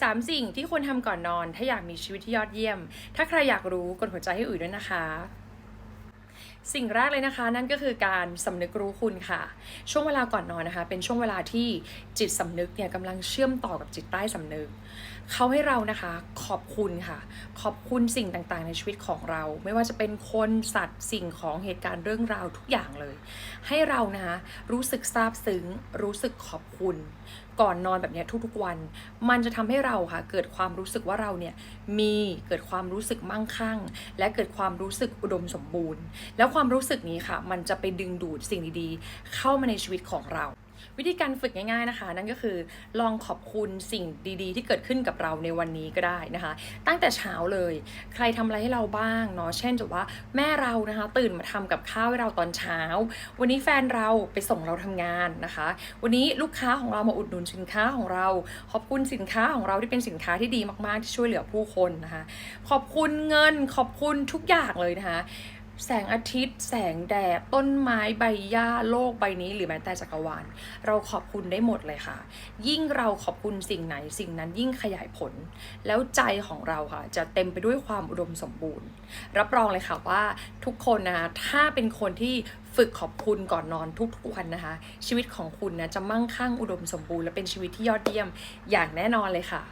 สามสิ่งที่ควรทำก่อนนอน ถ้าอยากมีชีวิตที่ยอดเยี่ยม ถ้าใครอยากรู้กดหัวใจให้อุ๋ยด้วยนะคะ สิ่งแรกเลยนะคะ นั่นก็คือการสำนึกรู้คุณค่ะ ช่วงเวลาก่อนนอนนะคะ เป็นช่วงเวลาที่จิตสำนึกเนี่ยกำลังเชื่อมต่อกับจิตใต้สำนึก เขาให้เรานะคะขอบคุณค่ะ ขอบคุณสิ่งต่างๆ ในชีวิตของเรา ไม่ว่าจะเป็นคนสัตว์สิ่งของเหตุการณ์เรื่องราวทุกอย่างเลย ให้เรานะคะรู้สึกซาบซึ้ง รู้สึกขอบคุณ ก่อนนอนแบบนี้ทุกๆวัน มันจะทำให้เราค่ะ เกิดความรู้สึกว่าเราเนี่ยมีเกิดความรู้สึกมั่งคั่ง และเกิดความรู้สึกอุดมสมบูรณ์ แล้วความรู้สึกนี้ค่ะ มันจะไปดึงดูดสิ่งดีๆ เข้ามาในชีวิตของเรา วิธีการฝึกง่ายๆนะคะ นั่นก็คือลองขอบคุณสิ่งดีๆ ที่เกิดขึ้นกับเราในวันนี้ก็ได้นะคะ ตั้งแต่เช้าเลย ใครทำอะไรให้เราบ้างเนาะเช่นจะว่าแม่เรานะคะ ตื่นมาทำกับข้าวให้เราตอนเช้า วันนี้แฟนเราไปส่งเราทำงานนะคะ วันนี้ลูกค้าของเรามาอุดหนุนสินค้าของเรา ขอบคุณสินค้าของเราที่เป็นสินค้าที่ดีมากๆที่ช่วยเหลือผู้คนนะคะ ขอบคุณเงินขอบคุณทุกอย่างเลยนะคะ แสงอาทิตย์ แสงแดด ต้นไม้ใบหญ้าโลกใบนี้ หรือแม้แต่จักรวาล เราขอบคุณได้หมดเลยค่ะ ยิ่งเราขอบคุณสิ่งไหนสิ่งนั้นยิ่งขยายผล แล้วใจของเราค่ะ จะเต็มไปด้วยความอุดมสมบูรณ์ รับรองเลยค่ะว่าทุกคนนะคะถ้าเป็นคนที่ฝึกขอบคุณก่อนนอนทุกๆวันนะคะ ชีวิตของคุณนะจะมั่งคั่งอุดมสมบูรณ์และเป็นชีวิตที่ยอดเยี่ยมอย่างแน่นอนเลยค่ะ